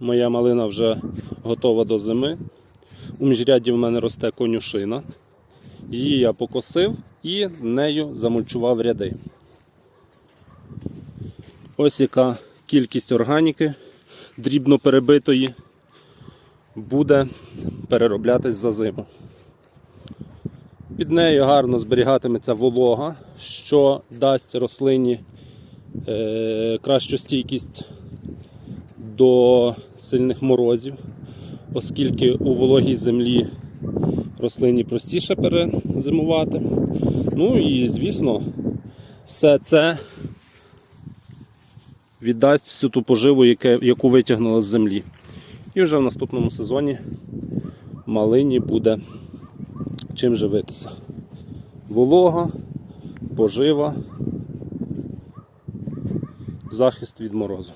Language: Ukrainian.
Моя малина вже готова до зими. У міжряді в мене росте конюшина. Її я покосив і нею замульчував ряди. Ось яка кількість органіки дрібно перебитої буде перероблятись за зиму. Під нею гарно зберігатиметься волога, що дасть рослині е, кращу стійкість до сильних морозів, оскільки у вологій землі рослині простіше перезимувати. Ну і, звісно, все це віддасть всю ту поживу, яку витягнула з землі. І вже в наступному сезоні малині буде чим живитися. Волога, пожива, захист від морозу.